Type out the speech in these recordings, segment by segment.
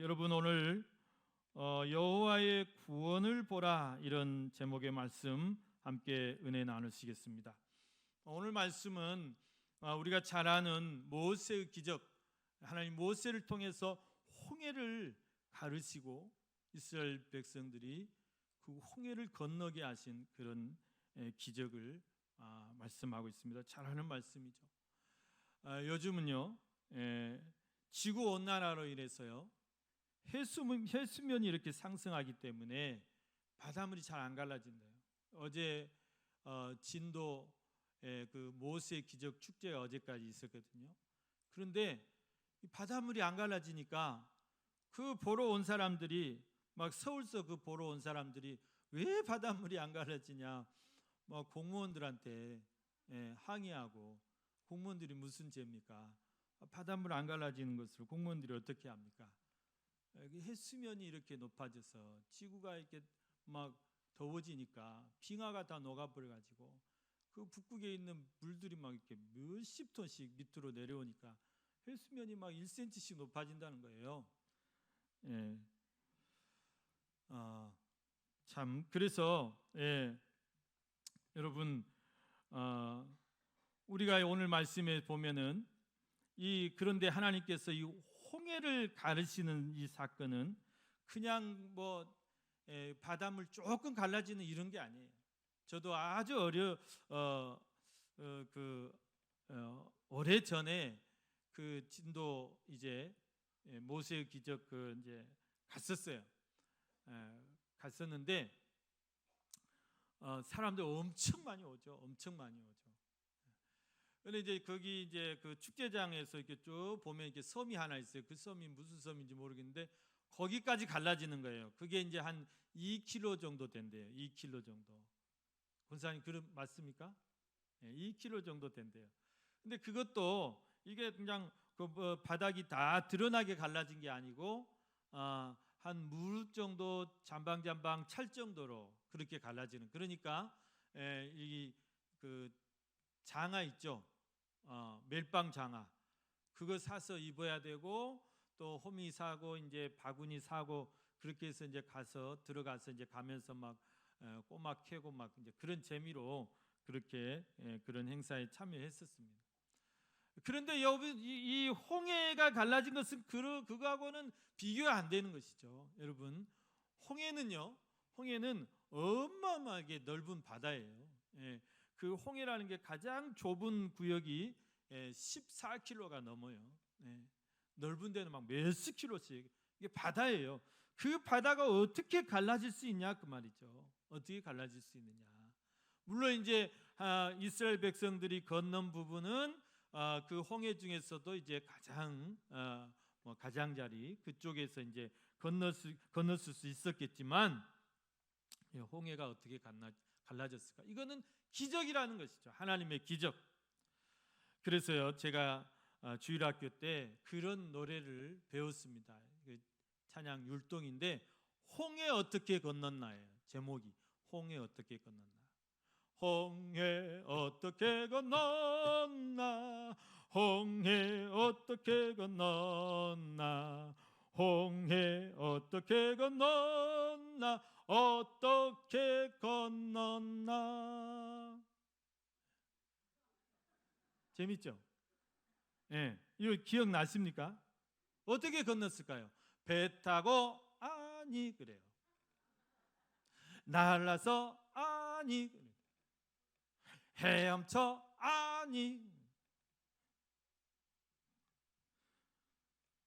여러분 오늘 어, 여호와의 구원을 보라 이런 제목의 말씀 함께 은혜 나누시겠습니다. 오늘 말씀은 어, 우리가 잘 아는 모세의 기적 하나님 모세를 통해서 홍해를 가르시고 이스라엘 백성들이 그 홍해를 건너게 하신 그런 에, 기적을 아, 말씀하고 있습니다. 잘 아는 말씀이죠. 아, 요즘은요 에, 지구 온난화로 인해서요 해수면, 해수면이 이렇게 상승하기 때문에 바닷물이 잘 안 갈라진대요. 어제 어, 진도의 그 모세 기적 축제가 어제까지 있었거든요. 그런데 이 바닷물이 안 갈라지니까 그 보러 온 사람들이 막 서울서 그 보러 온 사람들이 왜 바닷물이 안 갈라지냐 막 공무원들한테 예, 항의하고 공무원들이 무슨 죄입니까? 바닷물 안 갈라지는 것을 공무원들이 어떻게 합니까? 해수면이 이렇게 높아져서 지구가 이렇게 막 더워지니까 빙하가 다 녹아버려 가지고 그 북극에 있는 물들이 막 이렇게 몇십 톤씩 밑으로 내려오니까 해수면이 막 1cm씩 높아진다는 거예요. 예. 아, 참 그래서 예. 여러분 어, 우리가 오늘 말씀에 보면은 이 그런데 하나님께서 이 홍해를 가르치는 이 사건은 그냥 뭐 에, 바닷물 조금 갈라지는 이런 게 아니에요. 저도 아주 어려 어그 어, 오래 전에 그 진도 이제 예, 모세의 기적 그 이제 갔었어요. 에, 갔었는데 어, 사람들 엄청 많이 오죠. 엄청 많이 오죠. 근데 이제 거기 이제 그 축제장에서 이렇게 쭉 보면 이렇게 섬이 하나 있어요. 그 섬이 무슨 섬인지 모르겠는데 거기까지 갈라지는 거예요. 그게 이제 한 2km 정도 된대요. 2km 정도. 권사님 그런 맞습니까? 네, 2km 정도 된대요. 근데 그것도 이게 그냥 그 바닥이 다 드러나게 갈라진 게 아니고 어, 한 무릎 정도 잠방잠방 찰 정도로 그렇게 갈라지는. 그러니까 에, 이그 장화 있죠. 어, 멜빵 장화 그거 사서 입어야 되고 또 호미 사고 이제 바구니 사고 그렇게 해서 이제 가서 들어가서 이제 가면서 막 어, 꼬막 캐고 막 이제 그런 재미로 그렇게 예, 그런 행사에 참여했었습니다. 그런데 여기 이 홍해가 갈라진 것은 그 그거하고는 비교가 안 되는 것이죠, 여러분. 홍해는요, 홍해는 어마어마하게 넓은 바다예요. 예, 그 홍해라는 게 가장 좁은 구역이 14km가 예, 넘어요. 네. 넓은 데는 막 몇십 킬로씩 이게 바다예요. 그 바다가 어떻게 갈라질 수 있냐 그 말이죠. 어떻게 갈라질 수 있느냐. 물론 이제 아, 이스라엘 백성들이 건넌 부분은 아, 그 홍해 중에서도 이제 가장 아, 뭐 가장자리 그쪽에서 이제 건널 수 건넜을 수 있었겠지만 예, 홍해가 어떻게 갈라졌을까? 이거는 기적이라는 것이죠. 하나님의 기적. 그래서요, 제가 어, 주일학교 때 그런 노래를 배웠습니다. 그 찬양 율동인데 홍해 어떻게 건넜나예요. 제목이 홍해 어떻게 건넜나. 홍해 어떻게 건넜나 홍해 어떻게 건넜나 홍해 어떻게 건넜나 어떻게 건넜나 재밌죠? 예, 네, 이거 기억나십니까? 어떻게 건넜을까요? 배 타고 아니 그래요. 날라서 아니 헤엄쳐 아니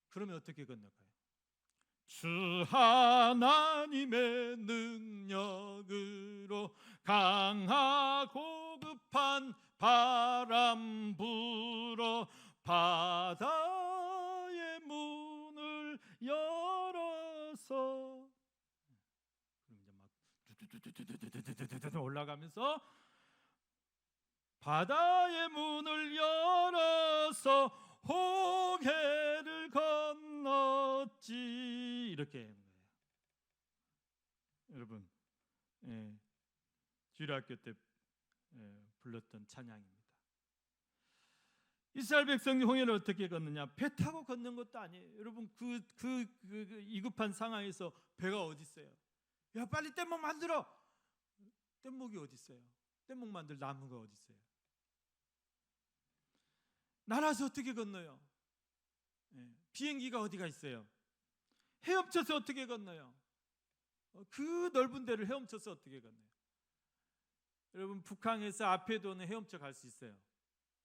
그러면 어떻게 건널까요? 주 하나님의 능력으로 강하고 급한 바람 불어 바다의 문을 열어서. 그럼 이제 막 올라가면서 바다의 문을 열어서 홍해를 건 넜지 이렇게 하는 거예요. 여러분, 예, 주일학교 때 예, 불렀던 찬양입니다. 이스라엘 백성이 홍해를 어떻게 건느냐? 배 타고 걷는 것도 아니에요. 여러분 그그 그, 그 이급한 상황에서 배가 어디 있어요? 야 빨리 뗏목 만들어. 뗏목이 어디 있어요? 뗏목 만들 나무가 어디 있어요? 날아서 어떻게 건너요? 예, 비행기가 어디가 있어요? 헤엄쳐서 어떻게 건너요? 어, 그 넓은 데를 헤엄쳐서 어떻게 건너요? 여러분 북한에서 앞에 도는 헤엄쳐 갈 수 있어요.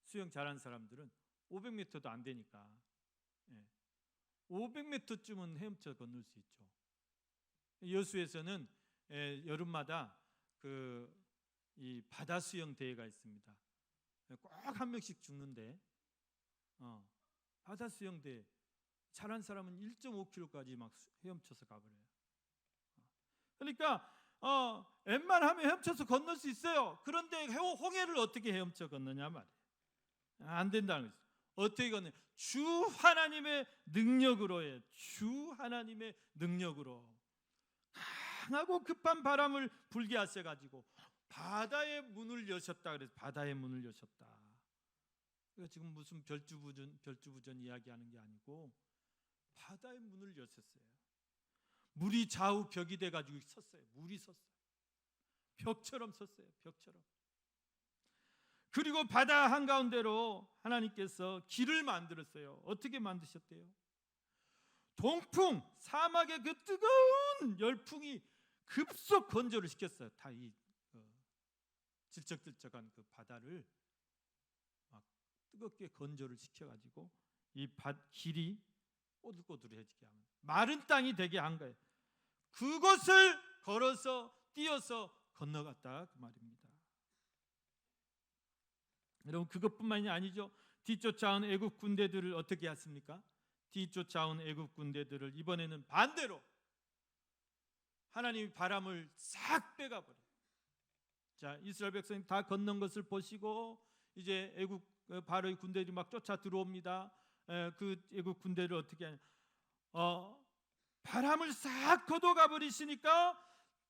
수영 잘하는 사람들은 500m도 안 되니까 예, 500m쯤은 헤엄쳐 건널 수 있죠. 여수에서는 예, 여름마다 그 이 바다 수영 대회가 있습니다. 꼭 한 명씩 죽는데 어, 바다 수영 대회 잘한 사람은 1.5km까지 막 수- 헤엄쳐서 가버려요. 어. 그러니까 어, 웬만하면 헤엄쳐서 건널 수 있어요. 그런데 해- 홍해를 어떻게 헤엄쳐 건너냐 말이에요. 안 된다는 거죠. 어떻게 건너? 주 하나님의 능력으로요. 주 하나님의 능력으로 강하고 급한 바람을 불게 하셔 가지고 바다의 문을 여셨다 그래서 바다의 문을 여셨다. 그러니까 지금 무슨 별주부전 별주부전 이야기하는 게 아니고 바다의 문을 여셨어요. 물이 좌우 벽이 돼 가지고 섰어요. 물이 섰어요. 벽처럼 섰어요. 벽처럼. 그리고 바다 한가운데로 하나님께서 길을 만들었어요. 어떻게 만드셨대요? 동풍, 사막의 그 뜨거운 열풍이 급속 건조를 시켰어요. 다이 어, 질척질척한 그 바다를 막 뜨겁게 건조를 시켜가지고 이 밭 길이 꼬들꼬들해지게 하면 마른 땅이 되게 한 거예요. 그것을 걸어서 뛰어서 건너갔다 그 말입니다. 여러분 그것뿐만이 아니죠. 뒤쫓아온 애국 군대들을 어떻게 했습니까? 뒤쫓아온 애국 군대들을 이번에는 반대로 하나님이 바람을 싹 빼가 버려. 자 이스라엘 백성이 다 건넌 것을 보시고 이제 애국 어, 바로의 군대들이 막 쫓아 들어옵니다. 에, 그 애국 군대를 어떻게 하냐? 어, 바람을 싹 걷어가 버리시니까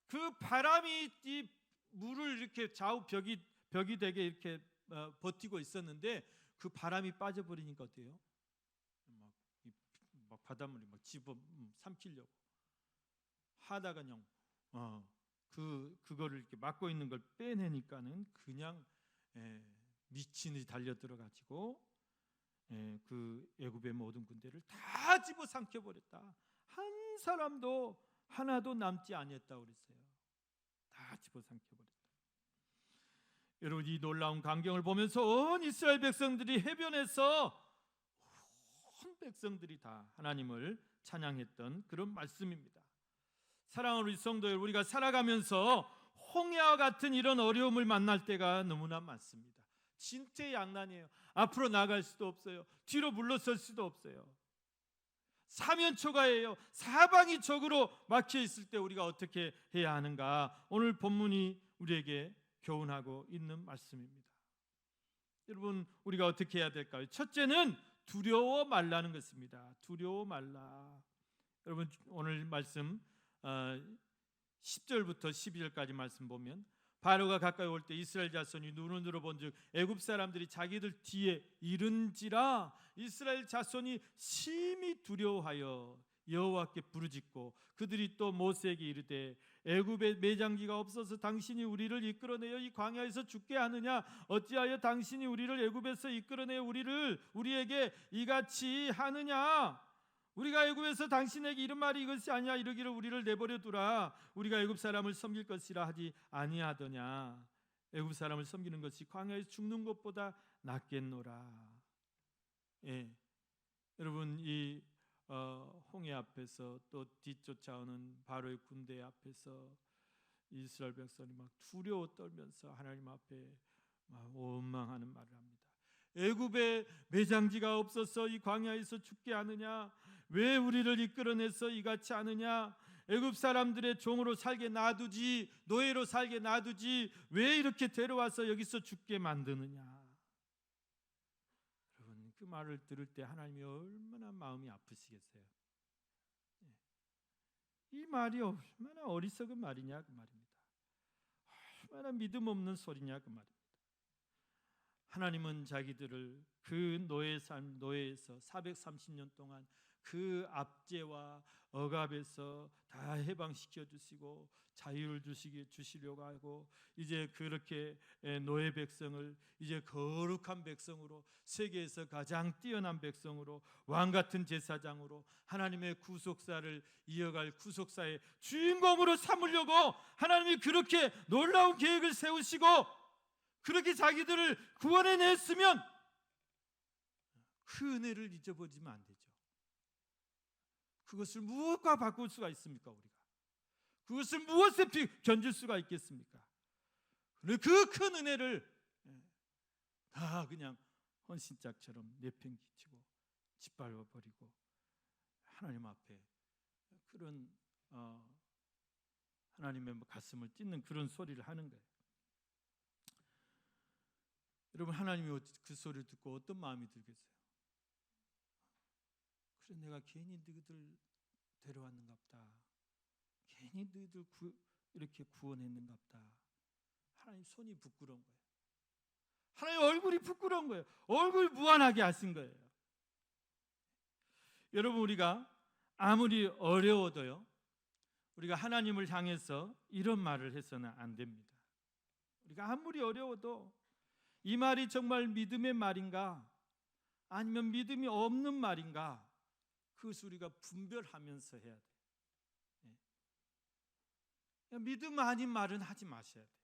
그 바람이 이 물을 이렇게 좌우 벽이 벽이 되게 이렇게 어, 버티고 있었는데 그 바람이 빠져버리니까 어때요? 막, 이, 막 바닷물이 막 집어 음, 삼키려고 하다가 그냥 어, 그 그거를 이렇게 막고 있는 걸 빼내니까는 그냥 예, 미친 듯이 달려 들어가지고 예, 그 애굽의 모든 군대를 다 집어 삼켜 버렸다. 한 사람도 하나도 남지 아니었다 그랬어요. 다 집어 삼켜 버렸다. 여러분 이 놀라운 광경을 보면서 온 이스라엘 백성들이 해변에서 온 백성들이 다 하나님을 찬양했던 그런 말씀입니다. 사랑하는 우리 성도 여러분, 우리가 살아가면서 홍해와 같은 이런 어려움을 만날 때가 너무나 많습니다. 진퇴양난이에요. 앞으로 나갈 수도 없어요. 뒤로 물러설 수도 없어요. 사면초가예요. 사방이 적으로 막혀 있을 때 우리가 어떻게 해야 하는가? 오늘 본문이 우리에게 교훈하고 있는 말씀입니다. 여러분 우리가 어떻게 해야 될까요? 첫째는 두려워 말라는 것입니다. 두려워 말라. 여러분 오늘 말씀 어, 10절부터 12절까지 말씀 보면 바로가 가까이 올 때 이스라엘 자손이 눈을 들어본즉 애굽 사람들이 자기들 뒤에 이른지라 이스라엘 자손이 심히 두려워하여 여호와께 부르짖고 그들이 또 모세에게 이르되 애굽에 매장지가 없어서 당신이 우리를 이끌어내어 이 광야에서 죽게 하느냐? 어찌하여 당신이 우리를 애굽에서 이끌어내어 우리를 우리에게 이같이 하느냐 우리가 애굽에서 당신에게 이런 말이 이것이 아니야 이르기를 우리를 내버려 두라. 우리가 애굽 사람을 섬길 것이라 하지 아니하더냐. 애굽 사람을 섬기는 것이 광야에서 죽는 것보다 낫겠노라. 예. 여러분 이 어, 홍해 앞에서 또 뒤쫓아오는 바로의 군대 앞에서 이스라엘 백성이 막 두려워 떨면서 하나님 앞에 막 원망하는 말을 합니다. 애굽에 매장지가 없어서 이 광야에서 죽게 하느냐? 왜 우리를 이끌어내서 이같이 하느냐? 애굽 사람들의 종으로 살게 놔두지 노예로 살게 놔두지 왜 이렇게 데려와서 여기서 죽게 만드느냐? 여러분 그 말을 들을 때 하나님이 얼마나 마음이 아프시겠어요? 예. 이 말이 얼마나 어리석은 말이냐 그 말입니다. 얼마나 믿음 없는 소리냐 그 말입니다. 하나님은 자기들을 그 노예 삶 노예에서 430년 동안 그 압제와 억압에서 다 해방시켜 주시고 자유를 주시기 주시려고 하고 이제 그렇게 에, 노예 백성을 이제 거룩한 백성으로 세계에서 가장 뛰어난 백성으로 왕 같은 제사장으로 하나님의 구속사를 이어갈 구속사의 주인공으로 삼으려고 하나님이 그렇게 놀라운 계획을 세우시고 그렇게 자기들을 구원해 냈으면 그 은혜를 잊어버리면 안 되죠. 그것을 무엇과 바꿀 수가 있습니까, 우리가? 그것을 무엇에 비- 견줄 수가 있겠습니까? 그 큰 은혜를 예, 다 그냥 헌신짝처럼 내팽기치고 짓밟아 버리고 하나님 앞에 그런 어, 하나님의 가슴을 찢는 그런 소리를 하는 거예요. 여러분 하나님이 그 소리를 듣고 어떤 마음이 들겠어요? 그래 내가 괜히 너희들 데려왔는갑다. 괜히 너희들 구, 이렇게 구원했는갑다. 하나님 손이 부끄러운 거예요. 하나님 얼굴이 부끄러운 거예요. 얼굴 무한하게 하신 거예요. 여러분 우리가 아무리 어려워도요. 우리가 하나님을 향해서 이런 말을 해서는 안 됩니다. 우리가 아무리 어려워도 이 말이 정말 믿음의 말인가? 아니면 믿음이 없는 말인가? 그것을 우리가 분별하면서 해야 돼요. 예. 믿음 아닌 말은 하지 마셔야 돼요.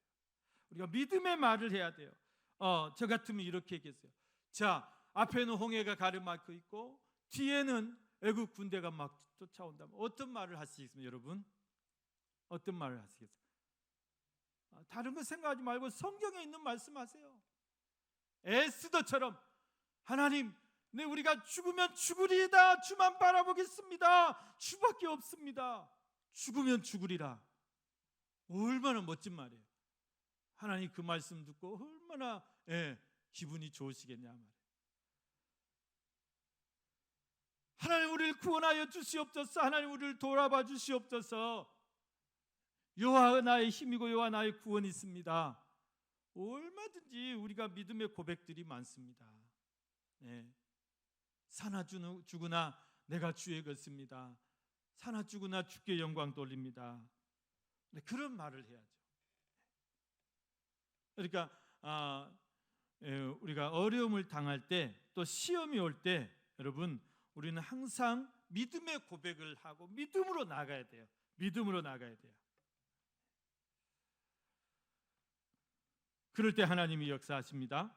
우리가 믿음의 말을 해야 돼요. 어, 저 같으면 이렇게 얘기했어요. 자, 앞에는 홍해가 가르막혀 있고 뒤에는 애국 군대가 막 쫓아온다면 어떤 말을 하시겠습니까, 여러분? 어떤 말을 하시겠어요? 아, 다른 거 생각하지 말고 성경에 있는 말씀하세요. 에스더처럼 하나님, 네 우리가 죽으면 죽으리다. 주만 바라보겠습니다. 주밖에 없습니다. 죽으면 죽으리라. 얼마나 멋진 말이에요. 하나님 그 말씀 듣고 얼마나 예, 기분이 좋으시겠냐 말이에요. 하나님 우리를 구원하여 주시옵소서. 하나님 우리를 돌아봐 주시옵소서. 여호와 나의 힘이고 여호와 나의 구원이 있습니다. 얼마든지 우리가 믿음의 고백들이 많습니다. 네. 사나 죽으나 내가 주의 것입니다. 사나 죽으나 주께 영광 돌립니다. 네, 그런 말을 해야죠. 그러니까 아, 에, 우리가 어려움을 당할 때 또 시험이 올 때 여러분 우리는 항상 믿음의 고백을 하고 믿음으로 나가야 돼요. 믿음으로 나가야 돼요. 그럴 때 하나님이 역사하십니다.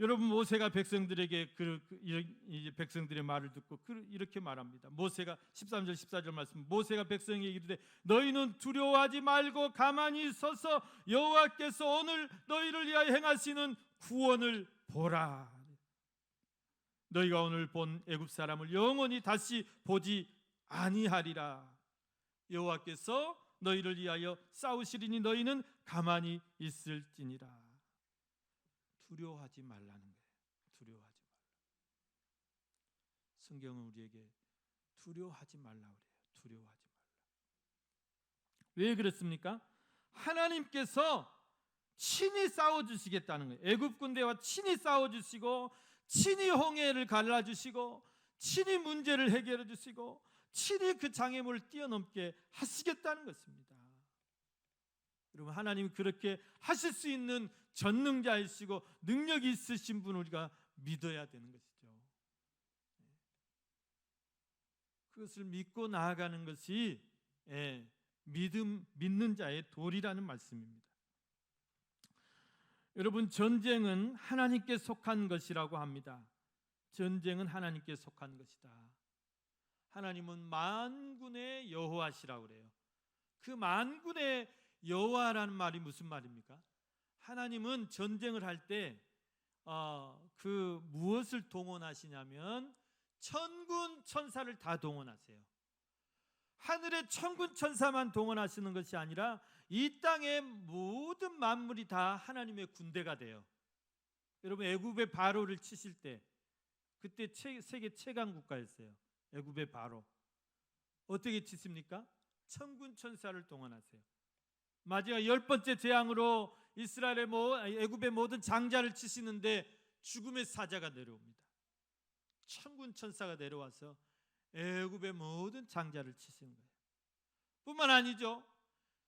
여러분 모세가 백성들에게 그, 그이 백성들의 말을 듣고 그, 이렇게 말합니다. 모세가 13절 14절 말씀 모세가 백성에게 이르되 너희는 두려워하지 말고 가만히 서서 여호와께서 오늘 너희를 위하여 행하시는 구원을 보라. 너희가 오늘 본 애굽 사람을 영원히 다시 보지 아니하리라. 여호와께서 너희를 위하여 싸우시리니 너희는 가만히 있을지니라. 두려워하지 말라는 거예요. 두려워하지 말라. 성경은 우리에게 두려워하지 말라 그래요. 두려워하지 말라. 왜 그렇습니까? 하나님께서 친히 싸워 주시겠다는 거예요. 애굽 군대와 친히 싸워 주시고 친히 홍해를 갈라 주시고 친히 문제를 해결해 주시고 친히 그 장애물을 뛰어넘게 하시겠다는 것입니다. 여러분 하나님이 그렇게 하실 수 있는 전능자이시고 능력이 있으신 분 우리가 믿어야 되는 것이죠. 그것을 믿고 나아가는 것이 예, 믿음 믿는 자의 도리라는 말씀입니다. 여러분 전쟁은 하나님께 속한 것이라고 합니다. 전쟁은 하나님께 속한 것이다. 하나님은 만군의 여호와시라고 그래요. 그 만군의 여호와라는 말이 무슨 말입니까? 하나님은 전쟁을 할때 어, 그 무엇을 동원하시냐면 천군 천사를 다 동원하세요. 하늘의 천군 천사만 동원하시는 것이 아니라 이 땅의 모든 만물이 다 하나님의 군대가 돼요. 여러분 애굽의 바로를 치실 때 그때 세계 최강 국가였어요. 애굽의 바로 어떻게 치십니까? 천군 천사를 동원하세요. 마지막 열 번째 재앙으로 이스라엘의 모 애굽의 모든 장자를 치시는데 죽음의 사자가 내려옵니다. 천군 천사가 내려와서 애굽의 모든 장자를 치시는 거예요. 뿐만 아니죠.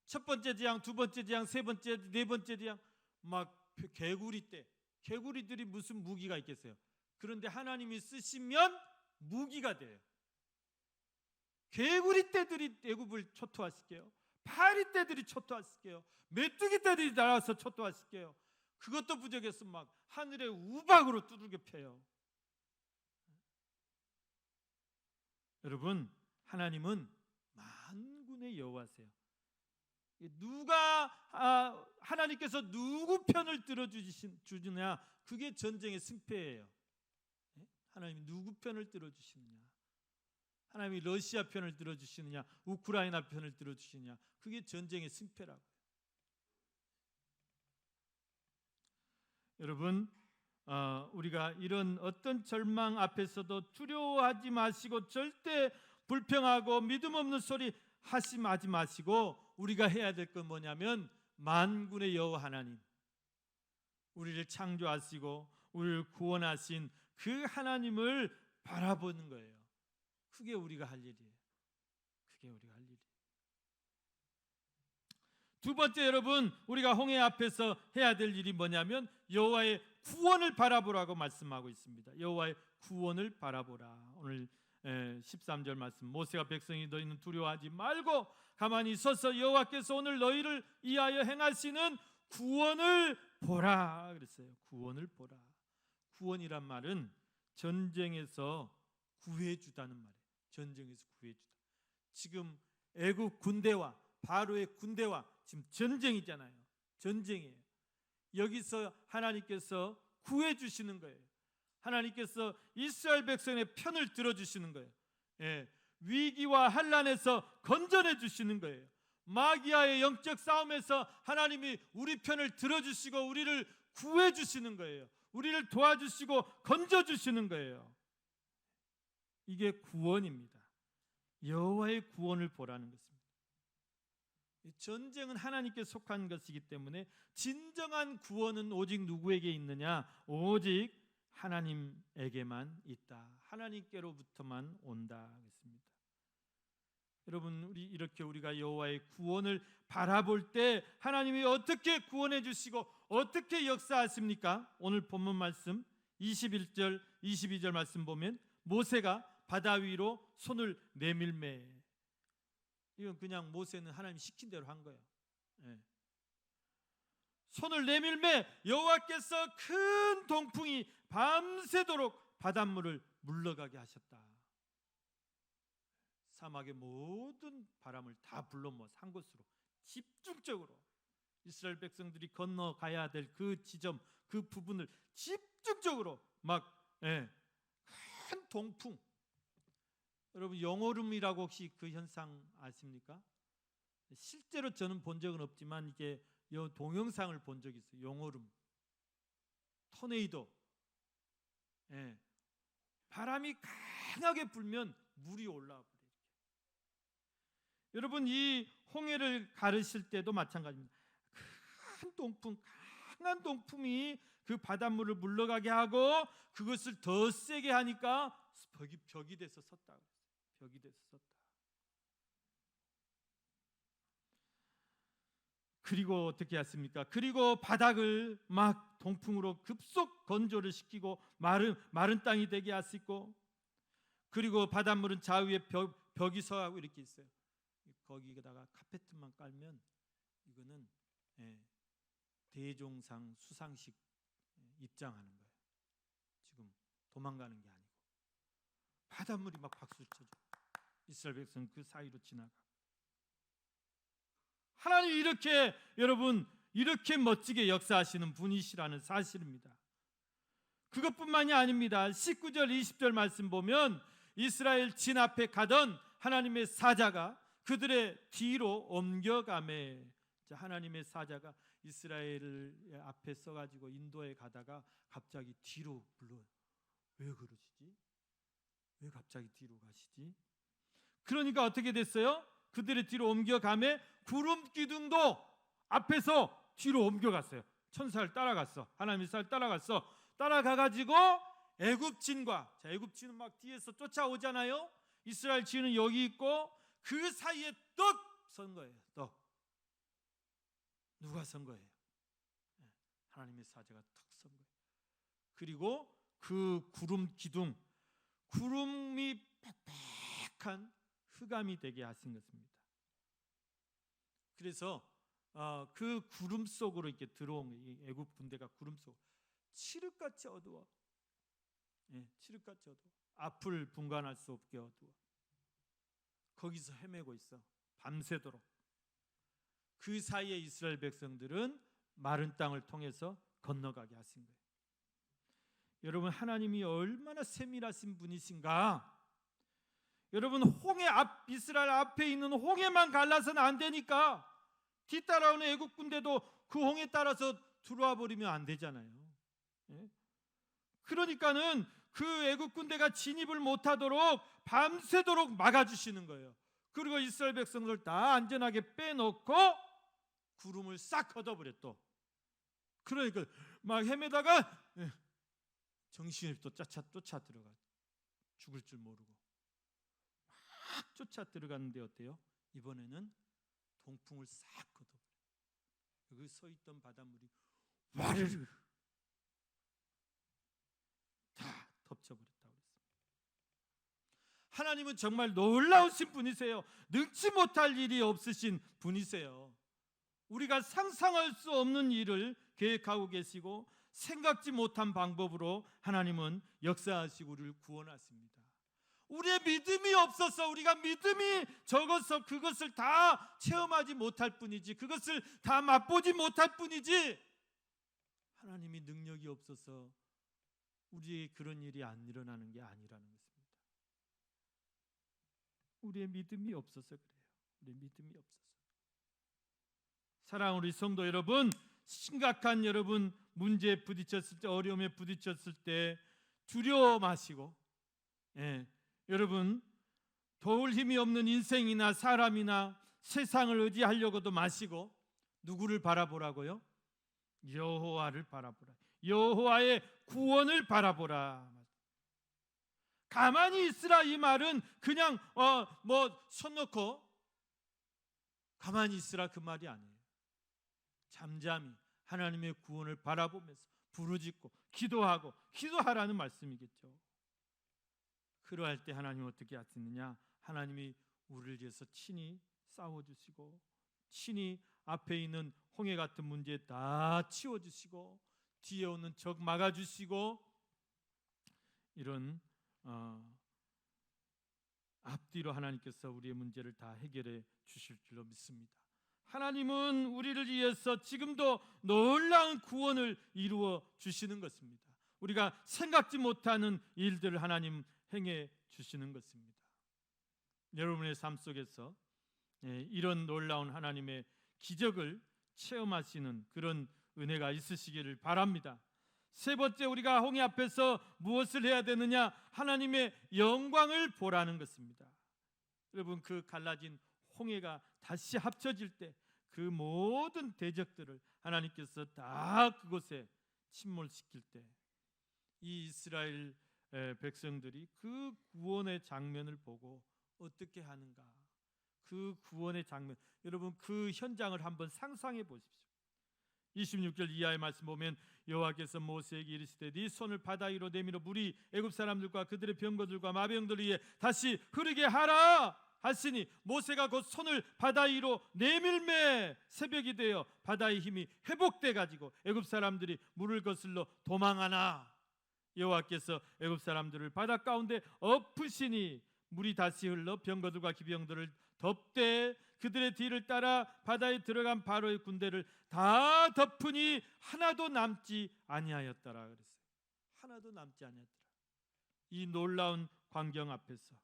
첫 번째 재앙, 두 번째 재앙, 세 번째, 네 번째 재앙 막 개구리 때 개구리들이 무슨 무기가 있겠어요? 그런데 하나님이 쓰시면 무기가 돼요. 개구리 떼들이 애굽을 초토화시켜요. 파리 떼들이 초토화시켜요. 메뚜기 떼들이 날아서 초토화시켜요. 그것도 부족해서 막 하늘에 우박으로 두들겨 패요. 여러분, 하나님은 만군의 여호와세요. 누가 아, 하나님께서 누구 편을 들어 주시냐? 그게 전쟁의 승패예요. 예? 하나님이 누구 편을 들어 주시느냐? 하나님이 러시아 편을 들어 주시느냐? 우크라이나 편을 들어 주시느냐? 그게 전쟁의 승패라고요. 여러분, 어, 우리가 이런 어떤 절망 앞에서도 두려워하지 마시고 절대 불평하고 믿음 없는 소리 하심하지 마시고 우리가 해야 될 건 뭐냐면 만군의 여호와 하나님 우리를 창조하시고 우리를 구원하신 그 하나님을 바라보는 거예요. 그게 우리가 할 일이에요. 그게 우리가 할 일이에요. 두 번째 여러분 우리가 홍해 앞에서 해야 될 일이 뭐냐면 여호와의 구원을 바라보라고 말씀하고 있습니다. 여호와의 구원을 바라보라. 오늘 13절 말씀 모세가 백성이 너희는 두려워하지 말고 가만히 서서 여호와께서 오늘 너희를 이하여 행하시는 구원을 보라 그랬어요. 구원을 보라. 구원이란 말은 전쟁에서 구해 주다는 말이에요. 전쟁에서 구해 주다. 지금 애국 군대와 바로의 군대와 지금 전쟁이잖아요. 전쟁이에요. 여기서 하나님께서 구해 주시는 거예요. 하나님께서 이스라엘 백성의 편을 들어 주시는 거예요. 예, 위기와 환란에서 건져내 주시는 거예요. 마귀와의 영적 싸움에서 하나님이 우리 편을 들어 주시고 우리를 구해 주시는 거예요. 우리를 도와주시고 건져 주시는 거예요. 이게 구원입니다. 여호와의 구원을 보라는 것입니다. 전쟁은 하나님께 속한 것이기 때문에 진정한 구원은 오직 누구에게 있느냐? 오직 하나님에게만 있다. 하나님께로부터만 온다. 그랬습니다. 여러분 우리 이렇게 우리가 여호와의 구원을 바라볼 때 하나님이 어떻게 구원해 주시고 어떻게 역사하십니까? 오늘 본문 말씀 21절 22절 말씀 보면 모세가 바다 위로 손을 내밀매 이건 그냥 모세는 하나님 시킨 대로 한 거예요. 예. 손을 내밀매 여호와께서 큰 동풍이 밤새도록 바닷물을 물러가게 하셨다. 사막의 모든 바람을 다 불러 모아서 한 곳으로 집중적으로 이스라엘 백성들이 건너가야 될 그 지점 그 부분을 집중적으로 막 예, 큰 동풍 여러분 영오름이라고 혹시 그 현상 아십니까? 실제로 저는 본 적은 없지만 이게 동영상을 본 적이 있어요. 영오름, 토네이도. 예. 바람이 강하게 불면 물이 올라와 버려요. 여러분 이 홍해를 가르실 때도 마찬가지입니다. 큰 동풍, 강한 동풍이 그 바닷물을 물러가게 하고 그것을 더 세게 하니까 벽이 벽이 돼서 섰다. 벽이 섰다. 그리고 어떻게 했습니까? 그리고 바닥을 막 동풍으로 급속 건조를 시키고 마른 마른 땅이 되게 하시고 그리고 바닷물은 좌우에 벽, 벽이 서하고 이렇게 있어요. 거기에다가 카페트만 깔면 이거는 예, 대종상 수상식 예, 입장하는 거예요. 지금 도망가는 게 아니고 바닷물이 막 박수 쳐줘. 이스라엘 백성 그 사이로 지나가. 하나님 이렇게 여러분 이렇게 멋지게 역사하시는 분이시라는 사실입니다. 그것뿐만이 아닙니다. 19절 20절 말씀 보면 이스라엘 진 앞에 가던 하나님의 사자가 그들의 뒤로 옮겨가매 하나님의 사자가 이스라엘 앞에 서가지고 인도에 가다가 갑자기 뒤로 불러요. 왜 그러시지? 왜 갑자기 뒤로 가시지? 그러니까 어떻게 됐어요? 그들의 뒤로 옮겨가매 구름 기둥도 앞에서 뒤로 옮겨갔어요. 천사를 따라갔어. 하나님의 쌀 따라갔어. 따라가 가지고 애굽진과 자 애굽진은 막 뒤에서 쫓아오잖아요. 이스라엘 진은 여기 있고 그 사이에 떡 선 거예요. 떡 누가 선 거예요? 예, 하나님의 사자가 턱 선 거예요. 그리고 그 구름 기둥 구름이 빽빽한 흑암이 되게 하신 것입니다. 그래서 어, 그 구름 속으로 이렇게 들어온 이 애굽 군대가 구름 속 칠흑같이 어두워. 예, 칠흑같이 어두워. 앞을 분간할 수 없게 어두워. 거기서 헤매고 있어. 밤새도록. 그 사이에 이스라엘 백성들은 마른 땅을 통해서 건너가게 하신 거예요. 여러분 하나님이 얼마나 세밀하신 분이신가? 여러분 홍해 앞 이스라엘 앞에 있는 홍해만 갈라서는 안 되니까 뒤따라오는 애국 군대도 그 홍해 따라서 들어와 버리면 안 되잖아요. 예? 그러니까는 그 애국 군대가 진입을 못하도록 밤새도록 막아주시는 거예요. 그리고 이스라엘 백성들 다 안전하게 빼놓고 구름을 싹 걷어버려 또. 그러니까 막 헤매다가 예, 정신이 또 쫓아 쫓아 들어가 죽을 줄 모르고 막 쫓아 들어갔는데 어때요? 이번에는 동풍을 싹 걷어버려. 여기 서 있던 바닷물이 와르르 다 덮쳐버렸다고 그랬습니다. 하나님은 정말 놀라우신 분이세요. 능치 못할 일이 없으신 분이세요. 우리가 상상할 수 없는 일을 계획하고 계시고 생각지 못한 방법으로 하나님은 역사하시고 우리를 구원하십니다. 우리의 믿음이 없어서 우리가 믿음이 적어서 그것을 다 체험하지 못할 뿐이지 그것을 다 맛보지 못할 뿐이지 하나님이 능력이 없어서 우리의 그런 일이 안 일어나는 게 아니라는 것입니다. 우리의 믿음이 없어서 그래요. 우리 믿음이 없어서. 사랑 우리 성도 여러분, 심각한 여러분 문제에 부딪혔을 때 어려움에 부딪혔을 때 두려워 마시고 예, 여러분 도울 힘이 없는 인생이나 사람이나 세상을 의지하려고도 마시고 누구를 바라보라고요? 여호와를 바라보라. 여호와의 구원을 바라보라. 가만히 있으라 이 말은 그냥 어 뭐 손 놓고 가만히 있으라 그 말이 아니에요. 잠잠히 하나님의 구원을 바라보면서 부르짖고 기도하고 기도하라는 말씀이겠죠. 그러할 때 하나님 어떻게 하시느냐? 하나님이 우리를 위해서 친히 싸워 주시고 친히 앞에 있는 홍해 같은 문제 다 치워 주시고 뒤에 오는 적 막아 주시고 이런 어, 앞뒤로 하나님께서 우리의 문제를 다 해결해 주실 줄로 믿습니다. 하나님은 우리를 위해서 지금도 놀라운 구원을 이루어 주시는 것입니다. 우리가 생각지 못하는 일들을 하나님 행해 주시는 것입니다. 여러분의 삶 속에서 예, 이런 놀라운 하나님의 기적을 체험하시는 그런 은혜가 있으시기를 바랍니다. 세 번째 우리가 홍해 앞에서 무엇을 해야 되느냐? 하나님의 영광을 보라는 것입니다. 여러분 그 갈라진 홍해가 다시 합쳐질 때 그 모든 대적들을 하나님께서 다 그곳에 침몰시킬 때 이 이스라엘 백성들이 그 구원의 장면을 보고 어떻게 하는가? 그 구원의 장면 여러분 그 현장을 한번 상상해 보십시오. 26절 이하의 말씀 보면 여호와께서 모세에게 이르시되 네 손을 바다 위로 내밀어 물이 애굽 사람들과 그들의 병거들과 마병들 위에 다시 흐르게 하라 하시니 모세가 곧 손을 바다 위로 내밀매 새벽이 되어 바다의 힘이 회복돼 가지고 애굽 사람들이 물을 거슬러 도망하나 여호와께서 애굽 사람들을 바다 가운데 엎으시니 물이 다시 흘러 병거들과 기병들을 덮되 그들의 뒤를 따라 바다에 들어간 바로의 군대를 다 덮으니 하나도 남지 아니하였더라 그랬어요. 하나도 남지 아니었더라. 이 놀라운 광경 앞에서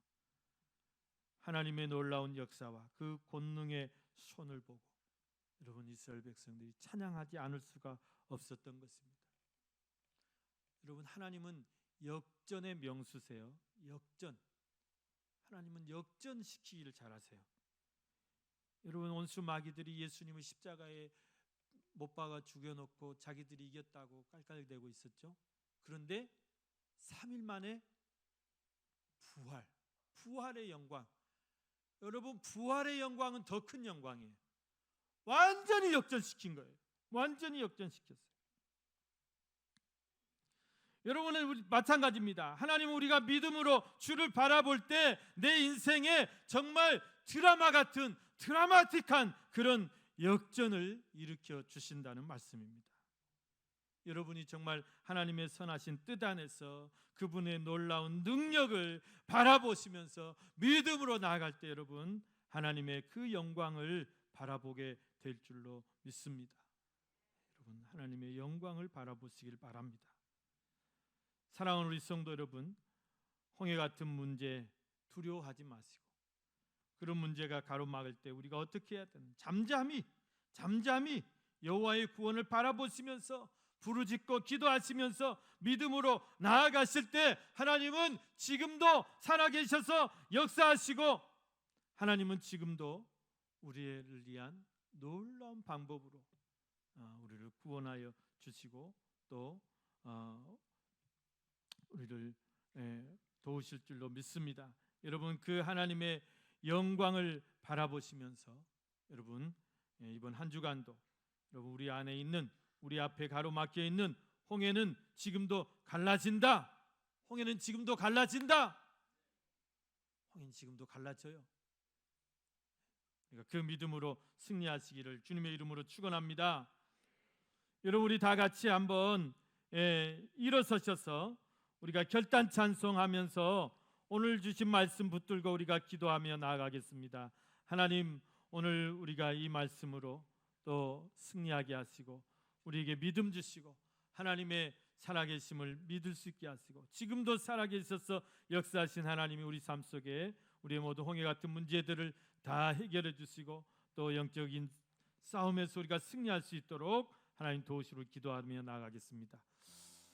하나님의 놀라운 역사와 그 권능의 손을 보고 여러분 이스라엘 백성들이 찬양하지 않을 수가 없었던 것입니다. 여러분 하나님은 역전의 명수세요. 역전. 하나님은 역전시키기를 잘하세요. 여러분 온수 마귀들이 예수님을 십자가에 못 박아 죽여놓고 자기들이 이겼다고 깔깔대고 있었죠. 그런데 3일 만에 부활, 부활의 영광. 여러분 부활의 영광은 더 큰 영광이에요. 완전히 역전시킨 거예요. 완전히 역전시켰어요. 여러분은 우리 마찬가지입니다. 하나님 우리가 믿음으로 주를 바라볼 때 내 인생에 정말 드라마 같은 드라마틱한 그런 역전을 일으켜 주신다는 말씀입니다. 여러분이 정말 하나님의 선하신 뜻 안에서 그분의 놀라운 능력을 바라보시면서 믿음으로 나아갈 때 여러분 하나님의 그 영광을 바라보게 될 줄로 믿습니다. 여러분 하나님의 영광을 바라보시길 바랍니다. 사랑하는 우리 성도 여러분, 홍해 같은 문제 두려워하지 마시고 그런 문제가 가로막을 때 우리가 어떻게 해야 되는 잠잠히 잠잠히 여호와의 구원을 바라보시면서 부르짖고 기도하시면서 믿음으로 나아가실 때 하나님은 지금도 살아계셔서 역사하시고 하나님은 지금도 우리를 위한 놀라운 방법으로 어, 우리를 구원하여 주시고 또 어, 우리를 예, 도우실 줄로 믿습니다. 여러분 그 하나님의 영광을 바라보시면서 여러분 예, 이번 한 주간도 여러분 우리 안에 있는 우리 앞에 가로막혀 있는 홍해는 지금도 갈라진다. 홍해는 지금도 갈라진다. 홍해는 지금도 갈라져요. 그 믿음으로 승리하시기를 주님의 이름으로 축원합니다. 여러분 우리 다 같이 한번 예, 일어서셔서 우리가 결단 찬송하면서 오늘 주신 말씀 붙들고 우리가 기도하며 나아가겠습니다. 하나님 오늘 우리가 이 말씀으로 또 승리하게 하시고 우리에게 믿음 주시고 하나님의 살아계심을 믿을 수 있게 하시고 지금도 살아계셔서 역사하신 하나님이 우리 삶 속에 우리의 모든 홍해 같은 문제들을 다 해결해 주시고 또 영적인 싸움에서 우리가 승리할 수 있도록 하나님 도우시로 기도하며 나아가겠습니다.